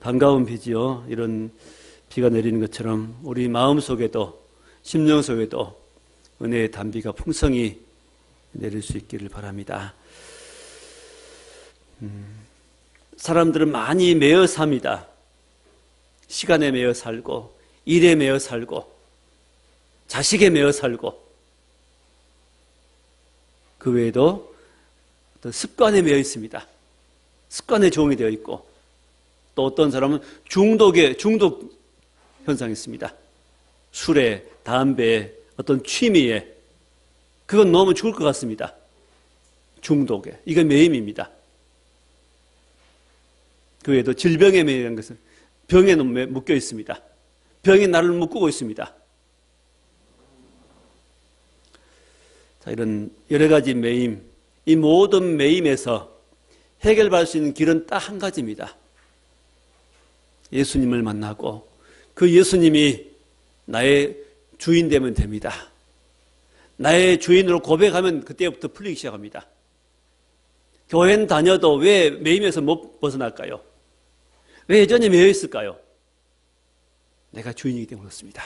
반가운 비지요. 이런 비가 내리는 것처럼 우리 마음 속에도 심령 속에도 은혜의 단비가 풍성히 내릴 수 있기를 바랍니다. 음, 사람들은 많이 매여 삽니다. 시간에 매여 살고, 일에 매여 살고, 자식에 매여 살고, 그 외에도 어떤 습관에 매여 있습니다. 습관에 종이 되어 있고, 또 어떤 사람은 중독에, 중독 현상이 있습니다. 술에, 담배에, 어떤 취미에, 그건 너무 죽을 것 같습니다. 중독에. 이건 매임입니다. 그 외에도 질병에 매이는 것은 병에 묶여 있습니다. 병이 나를 묶고 있습니다. 자, 이런 여러 가지 매임, 이 모든 매임에서 해결받을 수 있는 길은 딱 한 가지입니다. 예수님을 만나고 그 예수님이 나의 주인 되면 됩니다. 나의 주인으로 고백하면 그때부터 풀리기 시작합니다. 교회는 다녀도 왜 매임에서 못 벗어날까요? 왜 여전히 매여 있을까요? 내가 주인이기 때문에 그렇습니다.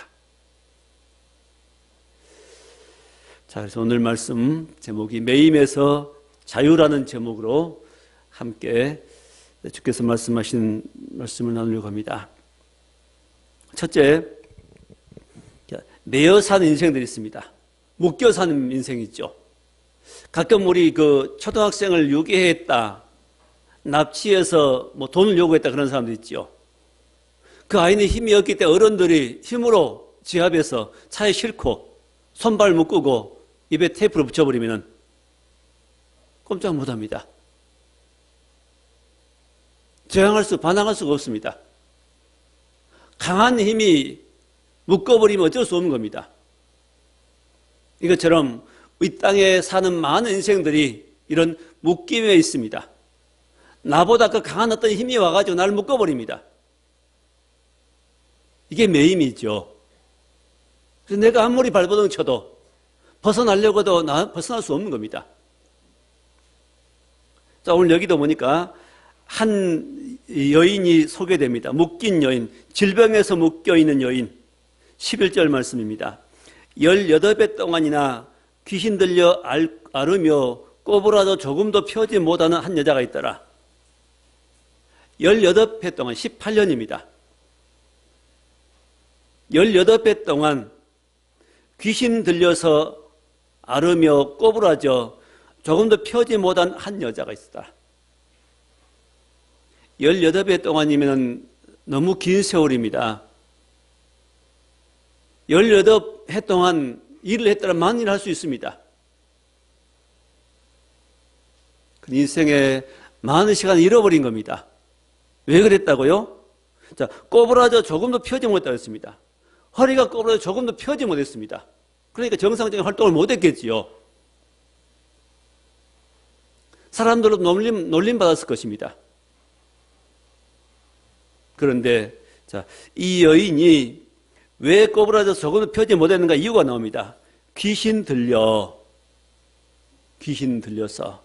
자, 그래서 오늘 말씀 제목이 매임에서 자유라는 제목으로 함께 주께서 말씀하신 말씀을 나누려고 합니다. 첫째, 매여 사는 인생들이 있습니다. 묶여 사는 인생이 있죠. 가끔 우리 그 초등학생을 유괴했다, 납치해서 뭐 돈을 요구했다 그런 사람도 있죠. 그 아이는 힘이 없기 때문에 어른들이 힘으로 지압해서 차에 싣고 손발 묶고 입에 테이프를 붙여버리면 꼼짝 못합니다. 저항할 수, 반항할 수가 없습니다. 강한 힘이 묶어버리면 어쩔 수 없는 겁니다. 이것처럼 이 땅에 사는 많은 인생들이 이런 묶임에 있습니다. 나보다 그 강한 어떤 힘이 와가지고 나를 묶어버립니다. 이게 매임이죠. 그래서 내가 아무리 발버둥 쳐도 벗어나려고도 나 벗어날 수 없는 겁니다. 자, 오늘 여기도 보니까 한 여인이 소개됩니다. 묶인 여인, 질병에서 묶여 있는 여인. 11절 말씀입니다. 18배 동안이나 귀신 들려 앓으며 꼬부라도 조금도 펴지 못하는 한 여자가 있더라. 18회 동안 18년입니다. 18배 동안 귀신 들려서 앓으며 꼬부라져 조금도 펴지 못한 한 여자가 있었다. 18배 동안이면 너무 긴 세월입니다. 18해 동안 일을 했다면 많은 일을 할 수 있습니다. 그 인생에 많은 시간을 잃어버린 겁니다. 왜 그랬다고요? 자, 꼬부라져 조금도 펴지 못했다고 했습니다. 허리가 꼬부라져 조금도 펴지 못했습니다. 그러니까 정상적인 활동을 못했겠지요. 사람들로 놀림, 놀림 받았을 것입니다. 그런데, 자, 이 여인이 왜 꼬부라져서 조금도 펴지 못했는가 이유가 나옵니다. 귀신 들려, 귀신 들려서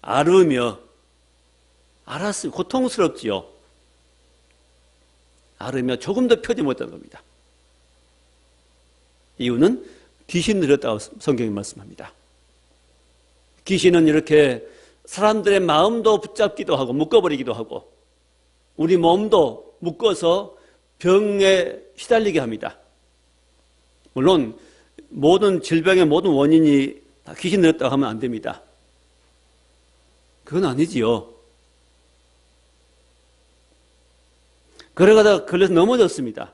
앓으며 알았어요. 고통스럽지요. 앓으며 조금 더 펴지 못한 겁니다. 이유는 귀신 들였다고 성경이 말씀합니다. 귀신은 이렇게 사람들의 마음도 붙잡기도 하고 묶어버리기도 하고 우리 몸도 묶어서 병에 시달리게 합니다. 물론 모든 질병의 모든 원인이 다 귀신 들었다고 하면 안 됩니다. 그건 아니지요. 걸어가다가 걸려서 넘어졌습니다.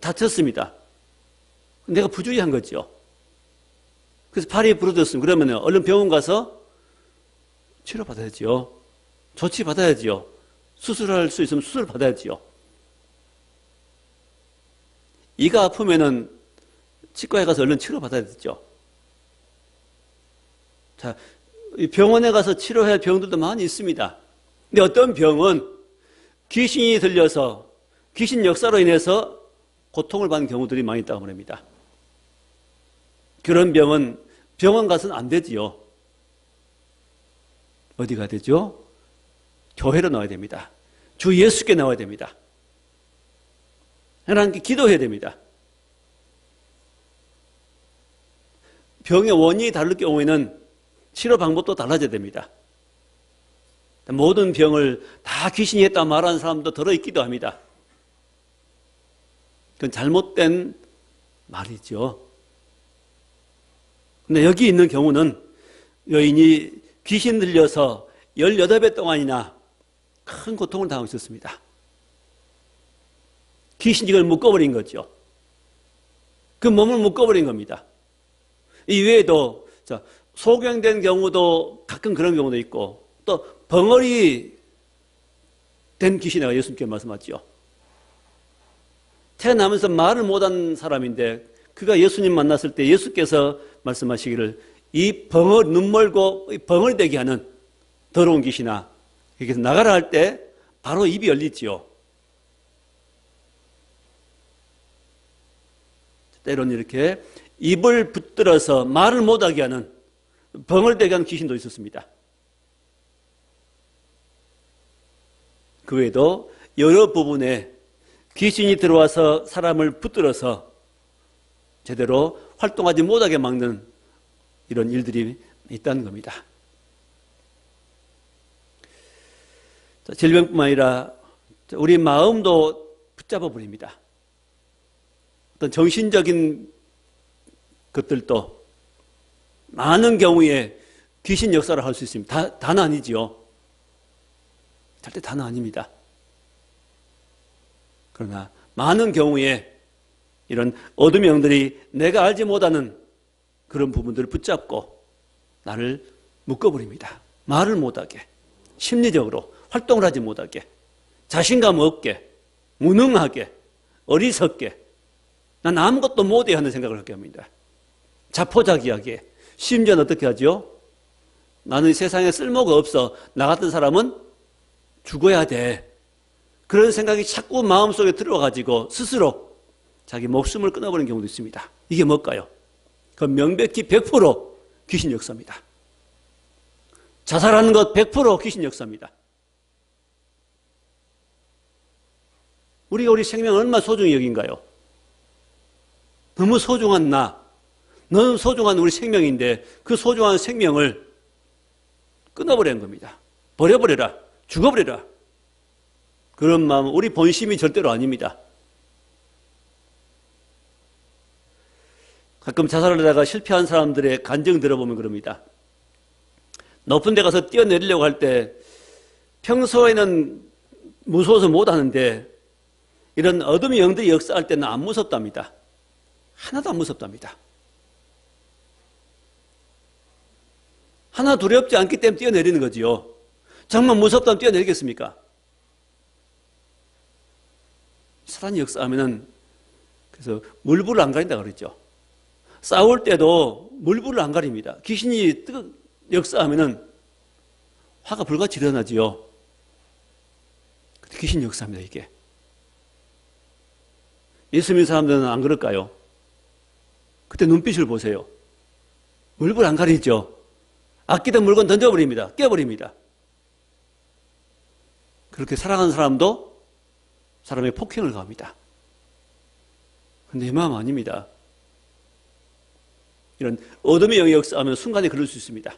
다쳤습니다. 내가 부주의한 거죠. 그래서 팔이 부러졌으면 그러면 얼른 병원 가서 치료받아야지요. 조치받아야지요. 수술할 수 있으면 수술 받아야지요. 이가 아프면은 치과에 가서 얼른 치료 받아야 되죠. 자, 병원에 가서 치료해야 할 병들도 많이 있습니다. 근데 어떤 병은 귀신이 들려서 귀신 역사로 인해서 고통을 받는 경우들이 많이 있다고 합니다. 그런 병은 병원 가서는 안 되지요. 어디가 되죠? 교회로 나와야 됩니다. 주 예수께 나와야 됩니다. 하나님께 기도해야 됩니다. 병의 원인이 다를 경우에는 치료 방법도 달라져야 됩니다. 모든 병을 다 귀신이 했다 말하는 사람도 들어있기도 합니다. 그건 잘못된 말이죠. 근데 여기 있는 경우는 여인이 귀신 들려서 18배 동안이나 큰 고통을 당하고 있었습니다. 귀신이 이걸 묶어버린 거죠. 그 몸을 묶어버린 겁니다. 이 외에도 소경된 경우도 가끔 그런 경우도 있고 또 벙어리 된 귀신이라고 예수님께 말씀하죠. 태어나면서 말을 못한 사람인데 그가 예수님 만났을 때 예수께서 말씀하시기를 이 벙어 눈 멀고 벙어리 되게 하는 더러운 귀신아 여기서 나가라 할 때 바로 입이 열리지요. 때로는 이렇게 입을 붙들어서 말을 못하게 하는 벙을 대게 하는 귀신도 있었습니다. 그 외에도 여러 부분에 귀신이 들어와서 사람을 붙들어서 제대로 활동하지 못하게 막는 이런 일들이 있다는 겁니다. 질병뿐만 아니라 우리 마음도 붙잡아 버립니다. 어떤 정신적인 것들도 많은 경우에 귀신 역사를 할 수 있습니다. 다, 다는 아니지요. 절대 다는 아닙니다. 그러나 많은 경우에 이런 어둠의 영들이 내가 알지 못하는 그런 부분들을 붙잡고 나를 묶어버립니다. 말을 못하게, 심리적으로 활동을 하지 못하게, 자신감 없게, 무능하게, 어리석게, 난 아무것도 못해 하는 생각을 하게 합니다. 자포자기하게, 심지어는 어떻게 하죠? 나는 세상에 쓸모가 없어. 나 같은 사람은 죽어야 돼. 그런 생각이 자꾸 마음속에 들어가지고 스스로 자기 목숨을 끊어버리는 경우도 있습니다. 이게 뭘까요? 그 명백히 100% 귀신 역사입니다. 자살하는 것 100% 귀신 역사입니다. 우리가 우리 생명을 얼마나 소중히 여긴가요? 너무 소중한 나, 너는 소중한 우리 생명인데 그 소중한 생명을 끊어버리는 겁니다. 버려버려라. 죽어버려라. 그런 마음, 우리 본심이 절대로 아닙니다. 가끔 자살을 하다가 실패한 사람들의 간증 들어보면 그럽니다. 높은 데 가서 뛰어내리려고 할 때 평소에는 무서워서 못 하는데 이런 어둠의 영들이 역사할 때는 안 무섭답니다. 하나도 안 무섭답니다. 하나 두렵지 않기 때문에 뛰어내리는 거지요. 정말 무섭다면 뛰어내리겠습니까? 사단이 역사하면은 그래서 물불을 안 가린다 그랬죠. 싸울 때도 물불을 안 가립니다. 귀신이 뜨 역사하면은 화가 불같이 일어나지요. 귀신 역사입니다, 이게. 예수 믿는 사람들은 안 그럴까요? 그때 눈빛을 보세요. 물불 안 가리죠? 아끼던 물건 던져버립니다. 깨버립니다. 그렇게 살아가는 사람도 사람의 폭행을 가합니다. 근데 이 마음 아닙니다. 이런 어둠의 영이 역사하면 순간에 그럴 수 있습니다.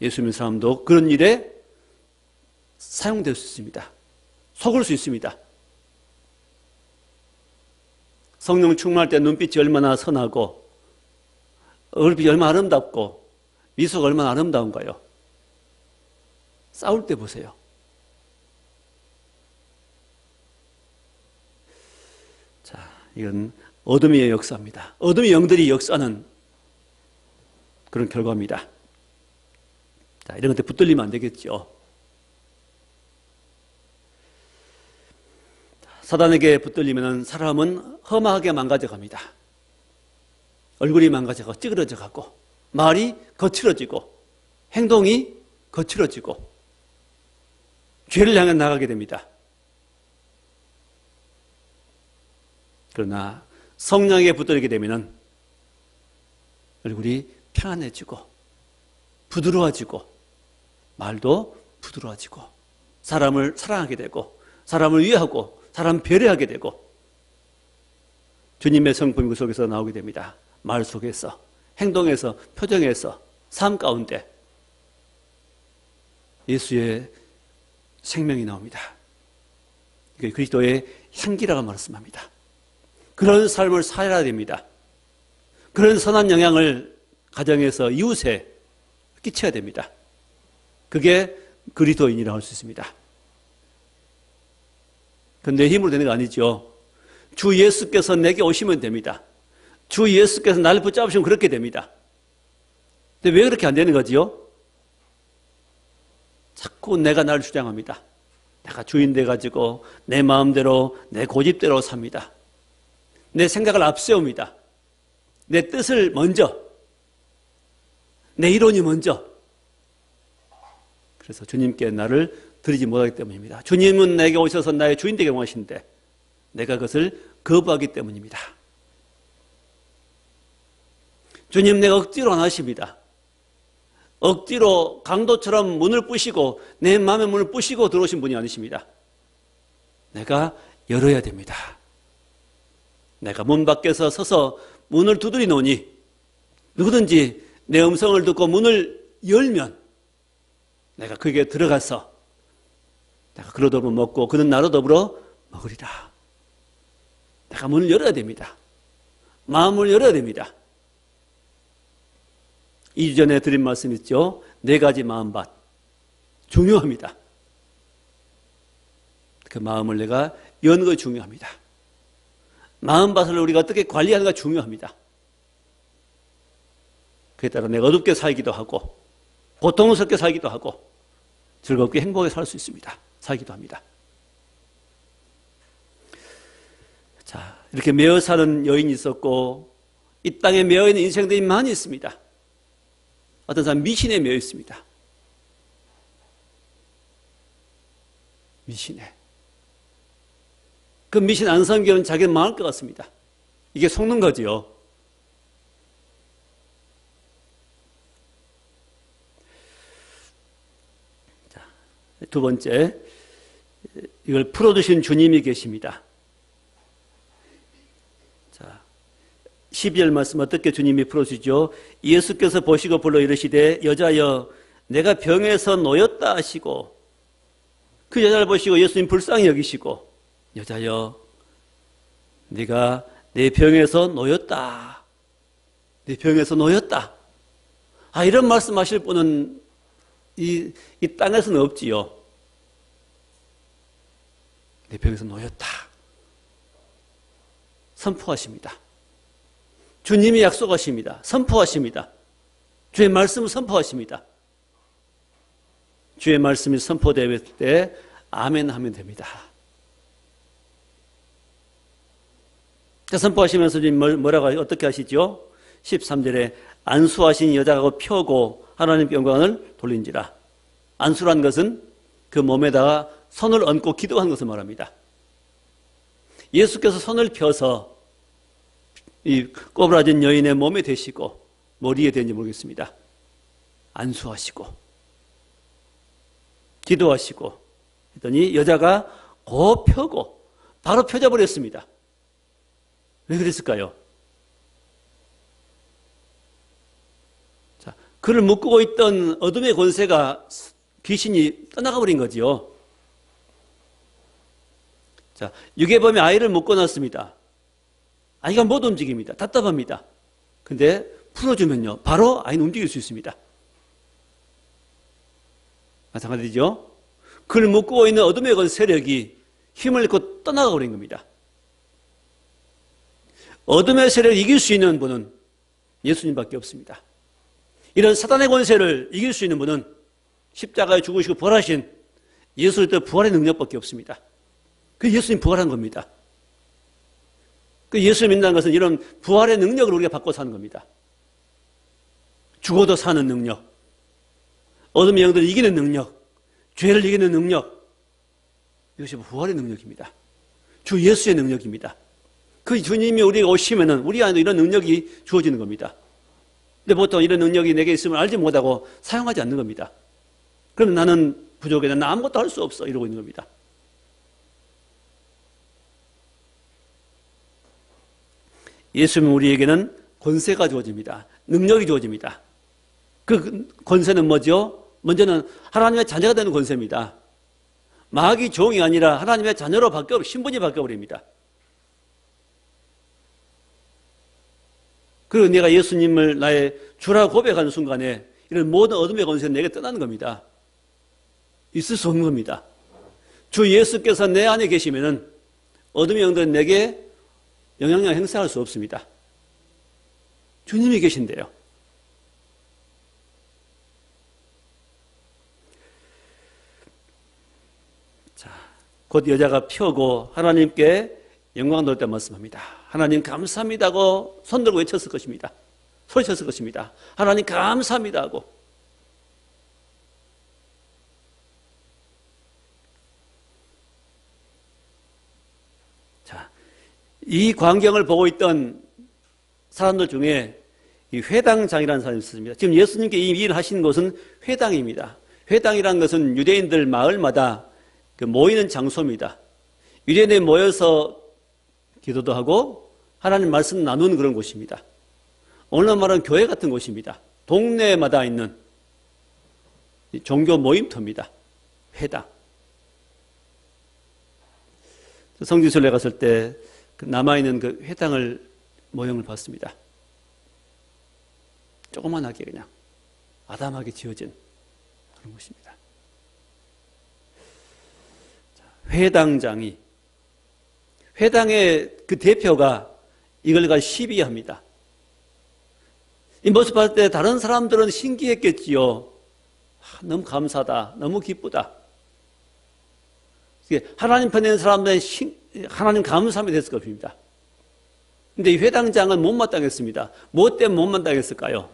예수 믿는 사람도 그런 일에 사용될 수 있습니다. 속을 수 있습니다. 성령 충만할 때 눈빛이 얼마나 선하고 얼굴이 얼마나 아름답고 미소가 얼마나 아름다운가요? 싸울 때 보세요. 자, 이건 어둠의 역사입니다. 어둠의 영들이 역사는 그런 결과입니다. 자, 이런 것들 붙들리면 안 되겠죠. 사단에게 붙들리면 사람은 험하게 망가져 갑니다. 얼굴이 망가져가고 찌그러져 가고 말이 거칠어지고 행동이 거칠어지고 죄를 향해 나가게 됩니다. 그러나 성령에 붙들게 되면 얼굴이 편안해지고 부드러워지고 말도 부드러워지고 사람을 사랑하게 되고 사람을 위하고 사람 배려하게 되고 주님의 성품 그 속에서 나오게 됩니다. 말 속에서 행동에서 표정에서 삶 가운데 예수의 생명이 나옵니다. 그리스도의 향기라고 말씀합니다. 그런 삶을 살아야 됩니다. 그런 선한 영향을 가정에서 이웃에 끼쳐야 됩니다. 그게 그리스도인이라고 할 수 있습니다. 그내 힘으로 되는 거 아니죠. 주 예수께서 내게 오시면 됩니다. 주 예수께서 나를 붙잡으시면 그렇게 됩니다. 근데 왜 그렇게 안 되는 거지요? 자꾸 내가 나를 주장합니다. 내가 주인 돼가지고 내 마음대로 내 고집대로 삽니다. 내 생각을 앞세웁니다. 내 뜻을 먼저, 내 이론이 먼저. 그래서 주님께 나를 드리지 못하기 때문입니다. 주님은 내게 오셔서 나의 주인 되게 원하신데 내가 그것을 거부하기 때문입니다. 주님 내가 억지로 안 하십니다. 억지로 강도처럼 문을 부시고 내 마음의 문을 부시고 들어오신 분이 아니십니다. 내가 열어야 됩니다. 내가 문 밖에서 서서 문을 두드리 놓으니 누구든지 내 음성을 듣고 문을 열면 내가 그에게 들어가서 내가 그로 더불어 먹고 그는 나로 더불어 먹으리라. 내가 문을 열어야 됩니다. 마음을 열어야 됩니다. 2주 전에 드린 말씀 있죠? 네 가지 마음밭. 중요합니다. 그 마음을 내가 여는 거 중요합니다. 마음밭을 우리가 어떻게 관리하는가 중요합니다. 그에 따라 내가 어둡게 살기도 하고, 고통스럽게 살기도 하고, 즐겁게 행복하게 살 수 있습니다. 살기도 합니다. 자, 이렇게 매어 사는 여인이 있었고, 이 땅에 매어 있는 인생들이 많이 있습니다. 어떤 사람 미신에 매여 있습니다. 미신에. 그 미신 안 섬기면 자기는 망할 것 같습니다. 이게 속는 거지요. 자, 두 번째, 이걸 풀어주신 주님이 계십니다. 12절 말씀 어떻게 주님이 풀어주죠? 예수께서 보시고 불러 이르시되 여자여 내가 병에서 놓였다 하시고 그 여자를 보시고 예수님 불쌍히 여기시고 여자여 네가 내 병에서 놓였다. 내 병에서 놓였다. 아 이런 말씀하실 분은 이, 이 땅에서는 없지요. 내 병에서 놓였다. 선포하십니다. 주님이 약속하십니다. 선포하십니다. 주의 말씀을 선포하십니다. 주의 말씀이 선포될 때 아멘 하면 됩니다. 자, 선포하시면서 주님 뭐라고 어떻게 하시죠? 13절에 안수하신 여자가 펴고 하나님께 영광을 돌린지라. 안수란 것은 그 몸에다가 손을 얹고 기도한 것을 말합니다. 예수께서 손을 펴서 이 꼬부라진 여인의 몸에 대시고 머리에 대는지 모르겠습니다. 안수하시고 기도하시고 했더니 여자가 고 펴고 바로 펴져 버렸습니다. 왜 그랬을까요? 자, 그를 묶고 있던 어둠의 권세가 귀신이 떠나가 버린 거지요. 자, 유괴범이 아이를 묶어 놨습니다. 아이가 못 움직입니다. 답답합니다. 근데 풀어주면요. 바로 아이는 움직일 수 있습니다. 마찬가지죠. 그를 묶고 있는 어둠의 건 세력이 힘을 잃고 떠나가 버린 겁니다. 어둠의 세력을 이길 수 있는 분은 예수님밖에 없습니다. 이런 사단의 권세를 이길 수 있는 분은 십자가에 죽으시고 부활하신 예수를 때 부활의 능력밖에 없습니다. 그 예수님 부활한 겁니다. 그 예수 믿는다는 것은 이런 부활의 능력을 우리가 받고 사는 겁니다. 죽어도 사는 능력, 어둠의 영들을 이기는 능력, 죄를 이기는 능력, 이것이 부활의 능력입니다. 주 예수의 능력입니다. 그 주님이 우리가 오시면은 우리 안에 이런 능력이 주어지는 겁니다. 근데 보통 이런 능력이 내게 있으면 알지 못하고 사용하지 않는 겁니다. 그럼 나는 부족해. 난 아무것도 할 수 없어. 이러고 있는 겁니다. 예수님 우리에게는 권세가 주어집니다. 능력이 주어집니다. 그 권세는 뭐죠? 먼저는 하나님의 자녀가 되는 권세입니다. 마귀 종이 아니라 하나님의 자녀로 바뀌어 신분이 바뀌어버립니다. 그리고 내가 예수님을 나의 주라 고백하는 순간에 이런 모든 어둠의 권세는 내게 떠나는 겁니다. 있을 수 없는 겁니다. 주 예수께서 내 안에 계시면은 어둠의 영들은 내게 영향력 행사할 수 없습니다. 주님이 계신데요. 자, 곧 여자가 펴고 하나님께 영광 돌때 말씀합니다. 하나님 감사합니다고 손 들고 외쳤을 것입니다. 소리쳤을 것입니다. 하나님 감사합니다 하고 자, 이 광경을 보고 있던 사람들 중에 이 회당장이라는 사람이 있습니다. 지금 예수님께 이 일을 하신 곳은 회당입니다. 회당이라는 것은 유대인들 마을마다 그 모이는 장소입니다. 유대인이 모여서 기도도 하고 하나님 말씀 나누는 그런 곳입니다. 오늘 말은 교회 같은 곳입니다. 동네마다 있는 종교 모임터입니다. 회당. 성지순례 갔을 때그 남아있는 그 회당을 모형을 봤습니다. 조그만하게 그냥 아담하게 지어진 그런 곳입니다. 회당장이 회당의 그 대표가 이걸 가 시비합니다. 이 모습 봤을 때 다른 사람들은 신기했겠지요. 아, 너무 감사다. 너무 기쁘다. 하나님 편에 사람들은 하나님 감사함이 됐을 것입니다. 근데 이 회당장은 못마땅했습니다. 뭐 때문에 못마땅했을까요?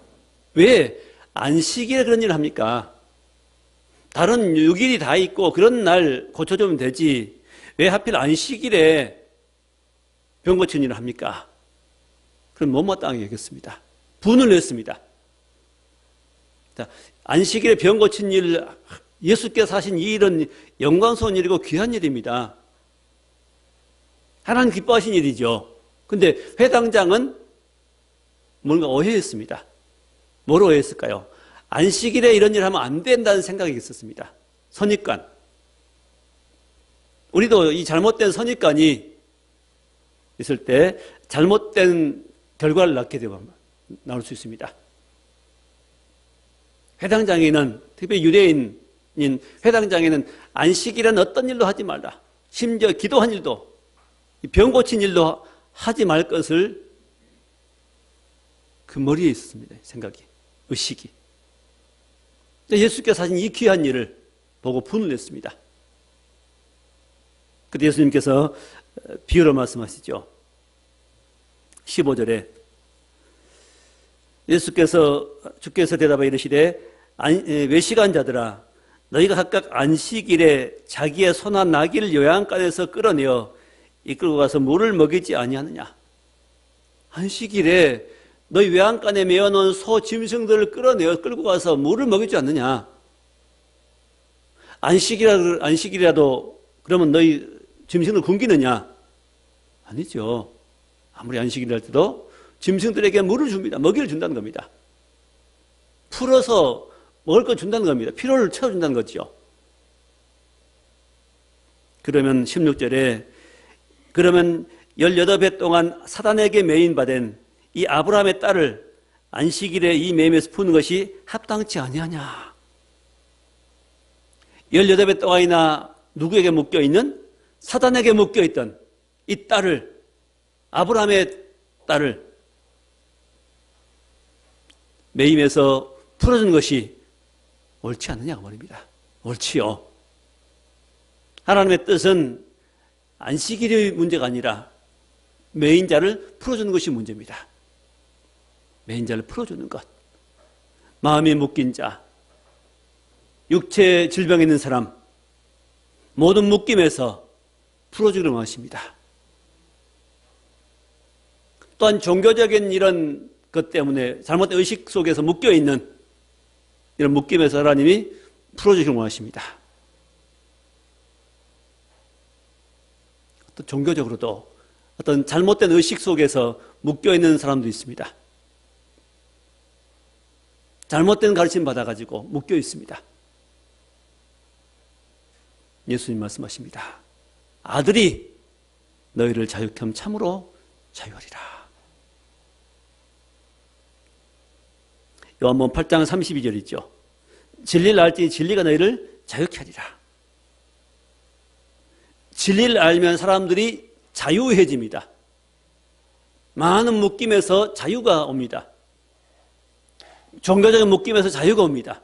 왜 안식일에 그런 일을 합니까? 다른 6일이 다 있고 그런 날 고쳐주면 되지. 왜 하필 안식일에 병 고치는 일을 합니까? 그럼 못마땅하게 여겼습니다. 분을 냈습니다. 안식일에 병 고친 일, 예수께서 하신 이 일은 영광스러운 일이고 귀한 일입니다. 하나님 기뻐하신 일이죠. 근데 회당장은 뭔가 오해했습니다. 뭘 오해했을까요? 안식일에 이런 일 하면 안 된다는 생각이 있었습니다. 선입관. 우리도 이 잘못된 선입관이 있을 때 잘못된 결과를 낳게 되면 나올 수 있습니다. 회당장에는 특히 유대인인 회당장에는 안식이라는 어떤 일도 하지 말라. 심지어 기도한 일도 병 고친 일도 하지 말 것을 그 머리에 있었습니다. 생각이 의식이. 예수께서 하신 이 귀한 일을 보고 분을 냈습니다. 그때 예수님께서 비유로 말씀하시죠. 15절에 예수께서 주께서 대답하 이르시되 외식한 자들아 너희가 각각 안식일에 자기의 소나 나귀를 요양간에서 끌어내어 이끌고 가서 물을 먹이지 아니하느냐 안식일에 너희 외양간에 메어놓은 소 짐승들을 끌어내어 끌고 가서 물을 먹이지 않느냐 안식이라도, 안식이라도 그러면 너희 짐승을 굶기느냐 아니죠 아무리 안식일 할 때도 짐승들에게 물을 줍니다. 먹이를 준다는 겁니다. 풀어서 먹을 거 준다는 겁니다. 피로를 채워준다는 거죠. 그러면 16절에 그러면 18배 동안 사단에게 매인받은 이 아브라함의 딸을 안식일에 이 매임에서 푸는 것이 합당치 아니하냐. 18배 동안이나 누구에게 묶여있는 사단에게 묶여있던 이 딸을 아브라함의 딸을 매임에서 풀어주는 것이 옳지 않느냐 그 말입니다. 옳지요. 하나님의 뜻은 안식일의 문제가 아니라 매인자를 풀어주는 것이 문제입니다. 매인자를 풀어주는 것. 마음이 묶인 자, 육체 질병에 있는 사람, 모든 묶임에서 풀어주기를 원하십니다. 또한 종교적인 이런 것 때문에 잘못된 의식 속에서 묶여 있는 이런 묶임에서 하나님이 풀어주시길 원하십니다. 또 종교적으로도 어떤 잘못된 의식 속에서 묶여 있는 사람도 있습니다. 잘못된 가르침 받아가지고 묶여 있습니다. 예수님 말씀하십니다. 아들이 너희를 자유케 참으로 자유하리라. 요한복음 8장 32절 있죠. 진리를 알지 진리가 너희를 자유케 하리라. 진리를 알면 사람들이 자유해집니다. 많은 묶임에서 자유가 옵니다. 종교적인 묶임에서 자유가 옵니다.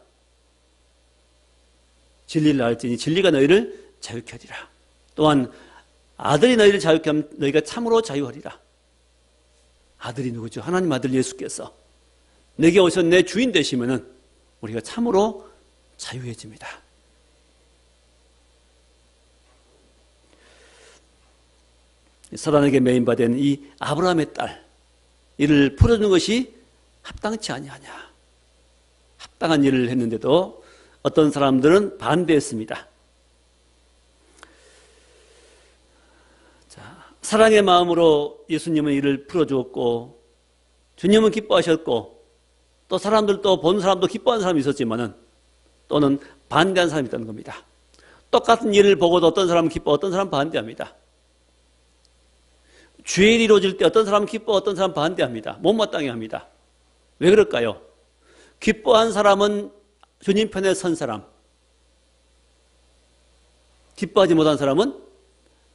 진리를 알지니 진리가 너희를 자유케 하리라. 또한 아들이 너희를 자유케 하면 너희가 참으로 자유하리라. 아들이 누구죠? 하나님 아들 예수께서 내게 오셔 내 주인 되시면은 우리가 참으로 자유해집니다. 사단에게 메인받은 이 아브라함의 딸 이를 풀어주는 것이 합당치 아니하냐. 합당한 일을 했는데도 어떤 사람들은 반대했습니다. 자, 사랑의 마음으로 예수님은 이를 풀어주었고 주님은 기뻐하셨고 또 사람들도 본 사람도 기뻐한 사람이 있었지만은 또는 반대한 사람이 있다는 겁니다. 똑같은 일을 보고도 어떤 사람은 기뻐, 어떤 사람은 반대합니다. 주일이 이루어질 때 어떤 사람은 기뻐, 어떤 사람은 반대합니다. 못마땅해 합니다. 왜 그럴까요? 기뻐한 사람은 주님 편에 선 사람. 기뻐하지 못한 사람은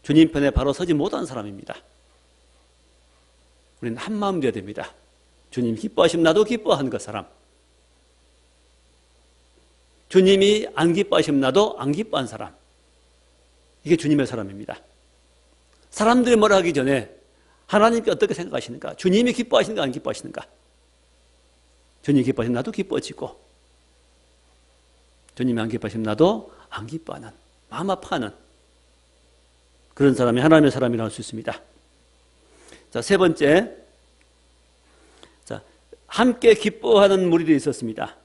주님 편에 바로 서지 못한 사람입니다. 우리는 한 마음 되어야 됩니다. 주님 기뻐하시면 나도 기뻐하는 그 사람. 주님이 안 기뻐하시면 나도 안 기뻐한 사람. 이게 주님의 사람입니다. 사람들이 뭐라 하기 전에 하나님께 어떻게 생각하시는가? 주님이 기뻐하시는가, 안 기뻐하시는가? 주님이 기뻐하시면 나도 기뻐지고, 주님이 안 기뻐하시면 나도 안 기뻐하는, 마음 아파하는 그런 사람이 하나님의 사람이라고 할수 있습니다. 자, 세 번째. 자, 함께 기뻐하는 무리도 있었습니다.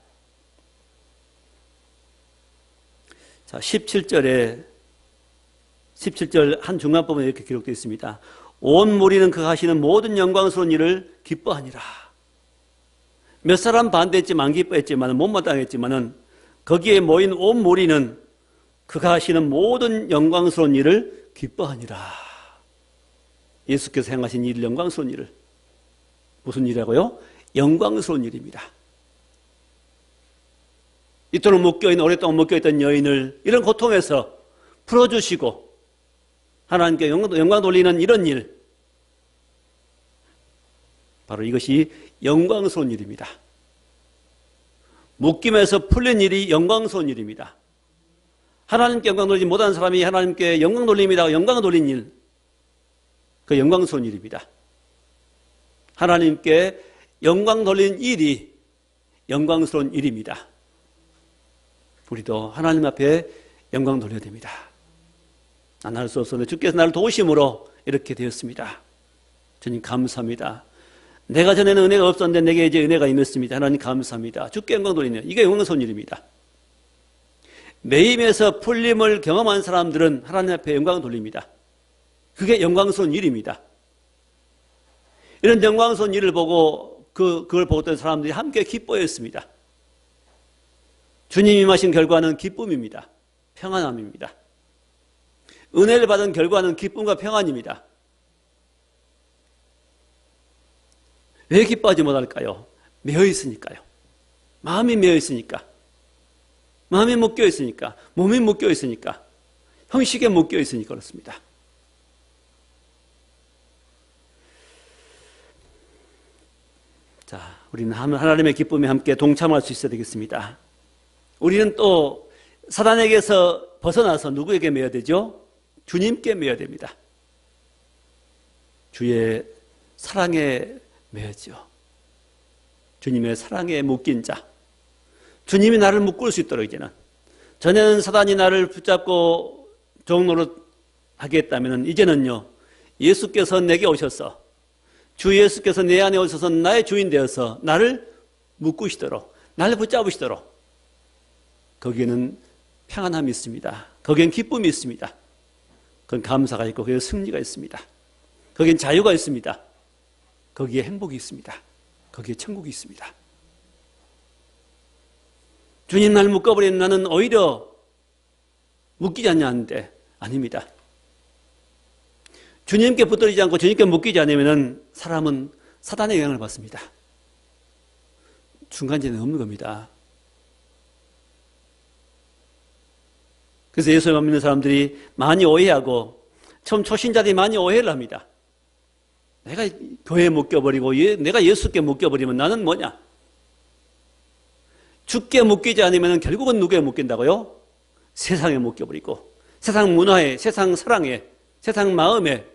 자, 17절에 17절 한 중간 부분에 이렇게 기록되어 있습니다. 온 무리는 그 하시는 모든 영광스러운 일을 기뻐하니라. 몇 사람 반대했지만 안 기뻐했지만 못마땅했지만은 거기에 모인 온 무리는 그가 하시는 모든 영광스러운 일을 기뻐하니라. 예수께서 행하신 일 영광스러운 일을 무슨 일이라고요? 영광스러운 일입니다. 이토록 묶여있는 오랫동안 묶여있던 여인을 이런 고통에서 풀어주시고 하나님께 영광, 돌리는 이런 일 바로 이것이 영광스러운 일입니다. 묶임에서 풀린 일이 영광스러운 일입니다. 하나님께 영광 돌리지 못한 사람이 하나님께 영광 돌립니다. 영광 돌린 일. 그 영광스러운 일입니다. 하나님께 영광 돌린 일이 영광스러운 일입니다. 우리도 하나님 앞에 영광 돌려야 됩니다. 난 할 수 없었는데 주께서 나를 도우심으로 이렇게 되었습니다. 주님 감사합니다. 내가 전에는 은혜가 없었는데 내게 이제 은혜가 임했습니다. 하나님 감사합니다. 주께 영광 돌리는 이게 영광스러운 일입니다. 매임에서 풀림을 경험한 사람들은 하나님 앞에 영광을 돌립니다. 그게 영광스러운 일입니다. 이런 영광스러운 일을 보고 그, 그걸 보던 사람들이 함께 기뻐했습니다. 주님이 마신 결과는 기쁨입니다. 평안함입니다. 은혜를 받은 결과는 기쁨과 평안입니다. 왜 기뻐하지 못할까요? 매여 있으니까요. 마음이 매여 있으니까. 마음이 묶여 있으니까. 몸이 묶여 있으니까. 형식에 묶여 있으니까 그렇습니다. 자, 우리는 하나님의 기쁨에 함께 동참할 수 있어야 되겠습니다. 우리는 또 사단에게서 벗어나서 누구에게 매야 되죠? 주님께 매야 됩니다. 주의 사랑에 매죠. 주님의 사랑에 묶인 자. 주님이 나를 묶을 수 있도록 이제는. 전에는 사단이 나를 붙잡고 종로로 하게 했다면 이제는요. 예수께서 내게 오셔서 주 예수께서 내 안에 오셔서 나의 주인 되어서 나를 묶으시도록 나를 붙잡으시도록 거기에는 평안함이 있습니다. 거기엔 기쁨이 있습니다. 그건 감사가 있고 거기에 승리가 있습니다. 거기엔 자유가 있습니다. 거기에 행복이 있습니다. 거기에 천국이 있습니다. 주님 날 묶어버리는 나는 오히려 묶이지 않냐는데 아닙니다. 주님께 붙들리지 않고 주님께 묶이지 않으면 사람은 사단의 영향을 받습니다. 중간지는 없는 겁니다. 그래서 예수를 믿는 사람들이 많이 오해하고 처음 초신자들이 많이 오해를 합니다. 내가 교회에 묶여버리고 내가 예수께 묶여버리면 나는 뭐냐? 죽게 묶이지 않으면 결국은 누구에 묶인다고요? 세상에 묶여버리고 세상 문화에 세상 사랑에 세상 마음에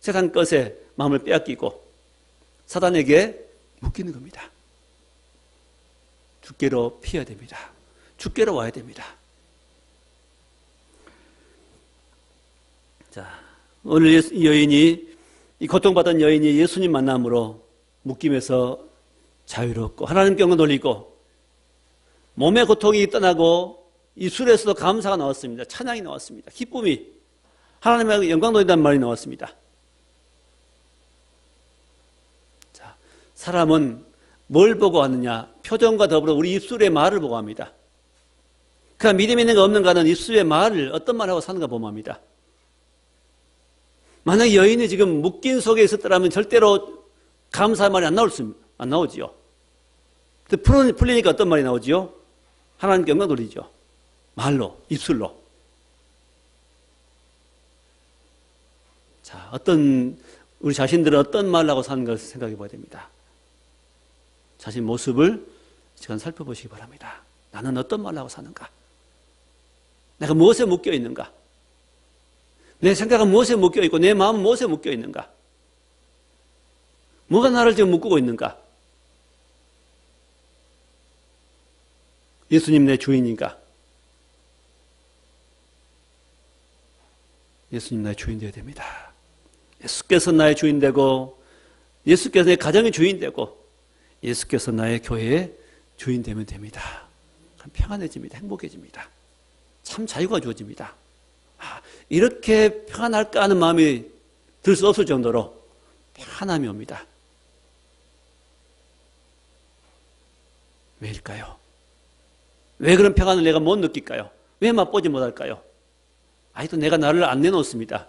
세상 것에 마음을 빼앗기고 사단에게 묶이는 겁니다. 죽게로 피해야 됩니다. 죽게로 와야 됩니다. 자, 오늘 여인이 이 고통받은 여인이 예수님 만남으로 묶임에서 자유롭고 하나님께 영광 돌리고 몸의 고통이 떠나고 이 술에서도 감사가 나왔습니다. 찬양이 나왔습니다. 기쁨이 하나님의 영광 돌린다는 말이 나왔습니다. 자, 사람은 뭘 보고 하느냐? 표정과 더불어 우리 입술의 말을 보고 합니다. 그냥 믿음 있는 가 없는가는 입술의 말을 어떤 말하고 사는가 보면 합니다. 만약 여인이 지금 묶인 속에 있었더라면 절대로 감사의 말이 안 나올 수, 안 나오지요. 풀리니까 어떤 말이 나오지요? 하나님께 영광 돌리죠. 말로, 입술로. 자, 어떤, 우리 자신들은 어떤 말을 하고 사는 것을 생각해 봐야 됩니다. 자신 모습을 시간 살펴보시기 바랍니다. 나는 어떤 말을 하고 사는가? 내가 무엇에 묶여 있는가? 내 생각은 무엇에 묶여 있고 내 마음은 무엇에 묶여 있는가? 뭐가 나를 지금 묶고 있는가? 예수님 내 주인인가? 예수님 나의 주인 되어야 됩니다. 예수께서 나의 주인 되고 예수께서 내 가정의 주인 되고 예수께서 나의 교회의 주인 되면 됩니다. 평안해집니다. 행복해집니다. 참 자유가 주어집니다. 아, 이렇게 평안할까 하는 마음이 들 수 없을 정도로 편함이 옵니다. 왜일까요? 왜 그런 평안을 내가 못 느낄까요? 왜 맛보지 못할까요? 아직도 내가 나를 안 내놓습니다.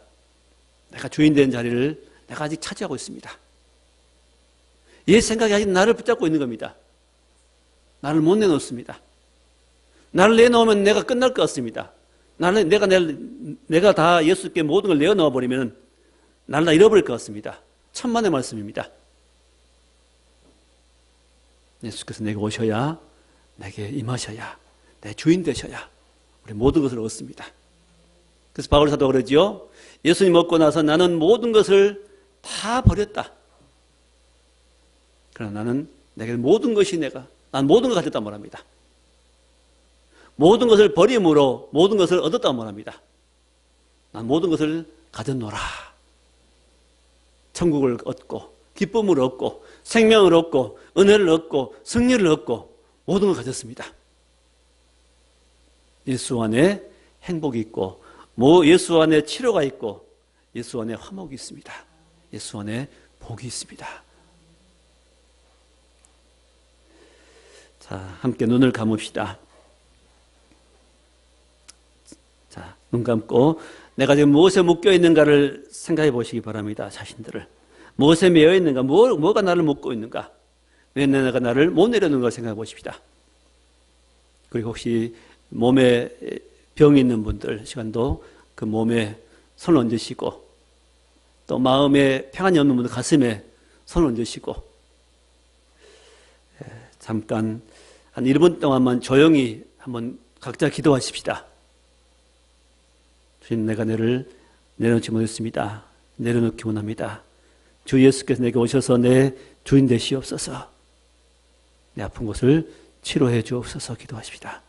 내가 주인 된 자리를 내가 아직 차지하고 있습니다. 옛 생각이 아직 나를 붙잡고 있는 겁니다. 나를 못 내놓습니다. 나를 내놓으면 내가 끝날 것 같습니다. 나는 내가 내가 다 예수께 모든 걸 내어놓아 버리면 나를 다 잃어버릴 것 같습니다. 천만의 말씀입니다. 예수께서 내게 오셔야 내게 임하셔야 내 주인 되셔야 우리 모든 것을 얻습니다. 그래서 바울 사도 그러지요. 예수님 먹고 나서 나는 모든 것을 다 버렸다. 그러나 나는 내게 모든 것이 내가 난 모든 걸 가졌단 말합니다. 모든 것을 버림으로 모든 것을 얻었다고 말합니다. 난 모든 것을 가졌노라. 천국을 얻고 기쁨을 얻고 생명을 얻고 은혜를 얻고 승리를 얻고 모든 걸 가졌습니다. 예수 안에 행복이 있고 예수 안에 치료가 있고 예수 안에 화목이 있습니다. 예수 안에 복이 있습니다. 자, 함께 눈을 감읍시다. 자, 눈 감고 내가 지금 무엇에 묶여 있는가를 생각해 보시기 바랍니다. 자신들을. 무엇에 매여 있는가? 뭐, 뭐가 나를 묶고 있는가? 왜 내가 나를 못 내려놓는가 생각해 보십시다. 그리고 혹시 몸에 병이 있는 분들 시간도 그 몸에 손을 얹으시고 또 마음에 평안이 없는 분들 가슴에 손을 얹으시고 예, 잠깐 한 1분 동안만 조용히 한번 각자 기도하십시다. 주님 내가 너를 내려놓지 못했습니다. 내려놓기 원합니다. 주 예수께서 내게 오셔서 내 주인 되시옵소서. 내 아픈 곳을 치료해 주옵소서 기도하십시다.